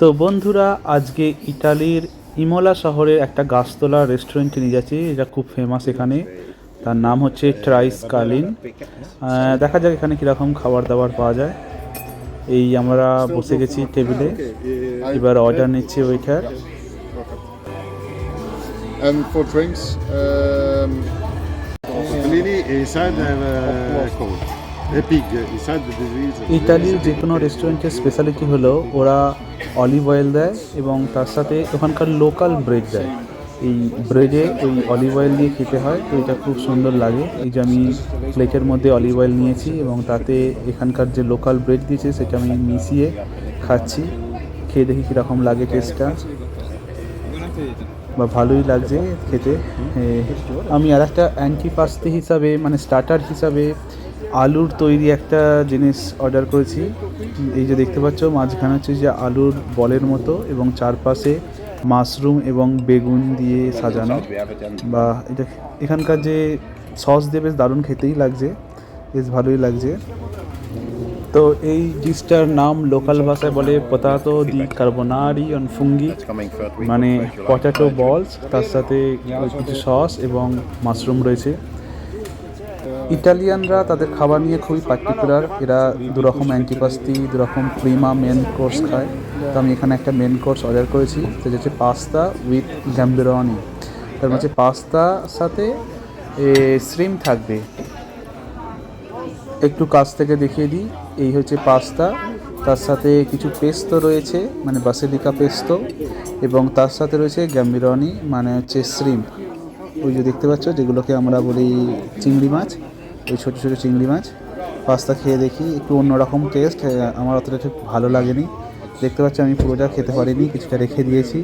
তো বন্ধুরা, আজকে ইটালির ইমোলা শহরের একটা গাছতলা রেস্টুরেন্টে নিয়ে যাচ্ছি। এটা খুব ফেমাস এখানে। তার নাম হচ্ছে ট্রাইস কালিন দেখা যাক এখানে কীরকম খাবার দাবার পাওয়া যায়। এই আমরা বসে গেছি টেবিলে এবার অর্ডার নিচ্ছি ওইটার. Disease. ইটালির যে কোনো রেস্টুরেন্টের স্পেশালিটি হলো ওরা অলিভ অয়েল দেয় এবং তার সাথে ওখানকার লোকাল ব্রেড দেয়। এই ব্রেডে ওই অলিভ অয়েল দিয়ে খেতে হয় তো এটা খুব সুন্দর লাগে। এই যে আমি প্লেটের মধ্যে অলিভ অয়েল নিয়েছি এবং তাতে এখানকার যে লোকাল ব্রেড দিয়েছে সেটা আমি মিশিয়ে খাচ্ছি। খেয়ে দেখি কীরকম লাগে টেস্টটা বা ভালোই লাগছে খেতে। আমি আর একটা অ্যান্টিপাস্তি হিসাবে মানে স্টার্টার হিসাবে আলুর তৈরি একটা জিনিস অর্ডার করেছি। এই যে দেখতে পাচ্ছ, মাঝখানে হচ্ছে যে আলুর বলের মতো এবং চারপাশে মাশরুম এবং বেগুন দিয়ে সাজানো। বা এটা এখানকার যে সস দিয়ে বেশ দারুণ খেতেই লাগছে, বেশ ভালোই লাগছে। তো এই ডিশটার নাম লোকাল ভাষায় বলে পতাতো দি কার্বোনারি অন ফুঙ্গি মানে পটাটো বলস তার সাথে কিছু সস এবং মাশরুম রয়েছে। ইটালিয়ানরা তাদের খাবার নিয়ে খুবই পার্টিকুলার এরা দুরকম অ্যান্টিপাস্তি দুরকম প্রিমা মেন কোর্স খায়। তো আমি এখানে একটা মেন কোর্স অর্ডার করেছি, সেটা হচ্ছে পাস্তা উইথ গ্যাম্বিরনি তার মধ্যে পাস্তার সাথে শ্রিম থাকবে। একটু কাছ থেকে দেখিয়ে দিই, এই হচ্ছে পাস্তা তার সাথে কিছু পেস্তো রয়েছে মানে বাসিলিকা পেস্তো এবং তার সাথে রয়েছে গ্যাম্বিরনি মানে হচ্ছে শ্রিম্প ওই যে দেখতে পাচ্ছ, যেগুলোকে আমরা বলি চিংড়ি মাছ। ওই ছোটো ছোটো চিংড়ি মাছ। পাস্তা খেয়ে দেখি, একটু অন্যরকম টেস্ট আমার অতটা ঠিক ভালো লাগেনি। দেখতে পাচ্ছি আমি পুরোটা খেতে পারিনি, কিছুটা রেখে দিয়েছি।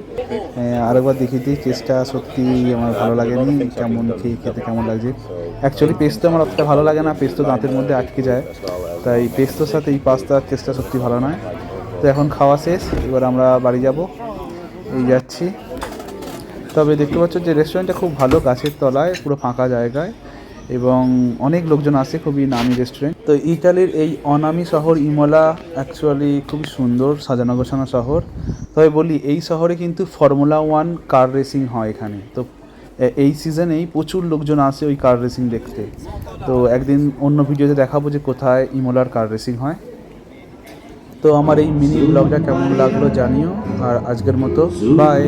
আরেকবার দেখিয়ে দিই টেস্টটা সত্যি আমার ভালো লাগেনি, কেমন খেয়ে খেতে কেমন লাগছে। অ্যাকচুয়ালি পেস্তো আমার অতটা ভালো লাগে না পেস্তো দাঁতের মধ্যে আটকে যায়। তাই পেস্তোর সাথে এই পাস্তার টেস্টটা সত্যি ভালো নয়। তো এখন খাওয়া শেষ, এবার আমরা বাড়ি যাব। এই যাচ্ছি। তবে দেখতে পাচ্ছ যে রেস্টুরেন্টটা খুব ভালো, গাছের তলায়, পুরো ফাঁকা জায়গায়। এবং অনেক লোকজন আসে খুবই নামি রেস্টুরেন্ট তো ইটালির এই অনামি শহর, ইমোলা অ্যাকচুয়ালি খুবই সুন্দর সাজানো গোছানো শহর। তবে বলি, এই শহরে কিন্তু ফর্মুলা ওয়ান কার রেসিং হয় এখানে। তো এই সিজনেই প্রচুর লোকজন আসে ওই কার রেসিং দেখতে। তো একদিন অন্য ভিডিওতে দেখাবো যে কোথায় ইমোলার কার রেসিং হয়। তো আমার এই মিনি ব্লগটা কেমন লাগল জানিও। আর আজকের মতো বাই